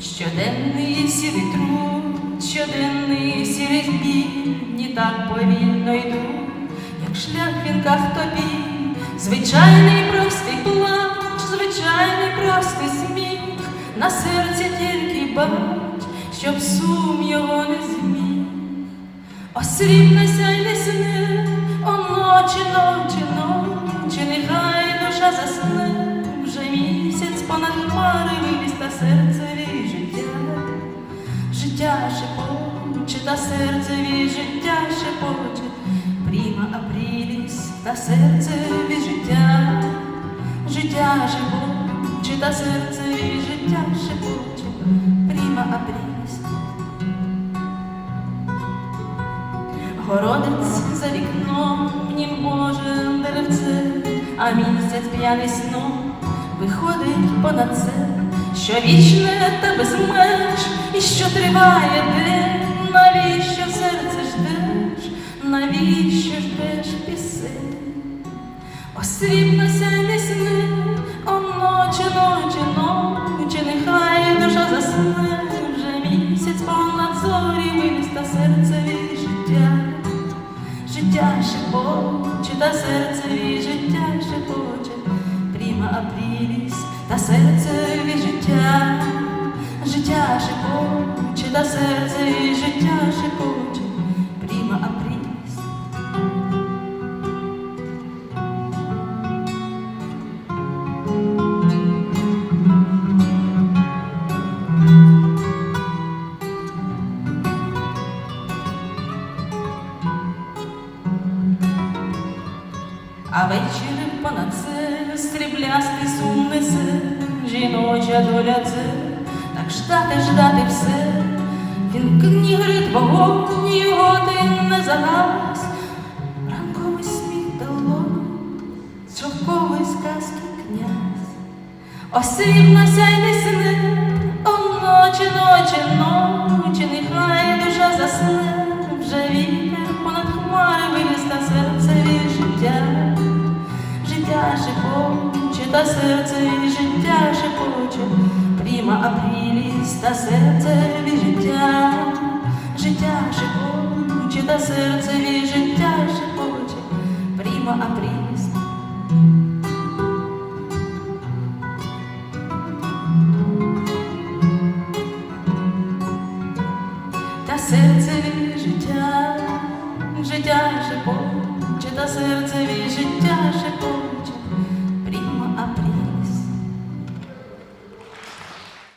Щоденний сірий труд, щоденний сірий біль, ні так повільно йду, як шлях в вінках тобі, звичайний простий плач, звичайний простий сміх, на серці тільки бач, щоб сум його не зміг. О срібне сяйне місяць понад хмари виліз та серцеві життя, життя шепоче, та серцеві життя шепоче, пріма апріліс, та серцеві життя, життя шепоче, та серцеві життя шепоче, пріма апріліс. Городець за вікном, нім Боже деревце, а місяць п'яний сном виходить понад це, що вічне та без меж, і що триває день, навіщо серце ждеш, навіщо ждеш пісень? О срібно сяйне сни, о ночі, ночі, ночі, нехай душа засне, вже місяць понад зорі виліз та серцеві життя, життя шепоче, та серцеві життя шепоче, пріма та серцеві життя, життя шепоче, та серцеві життя шепоче, пріма апріліс. А ввечері понад це стріблястий сум несе, жіноча доля це, так ждати, ждати все, він кнігрит вогонь, його ти не загас, ранковий сміх дало, з сказки князь, осрібно сяйне сни, о ночі, ночі, ночі, нехай душа засне, шепоче, та серцеві життя шепоче, пріма апріліс та серцеві життя, життя шепоче, та серцеві життя шепоче, пріма апріліс. та серцеві життя, життя шепоче, та серцеві життя шепоче.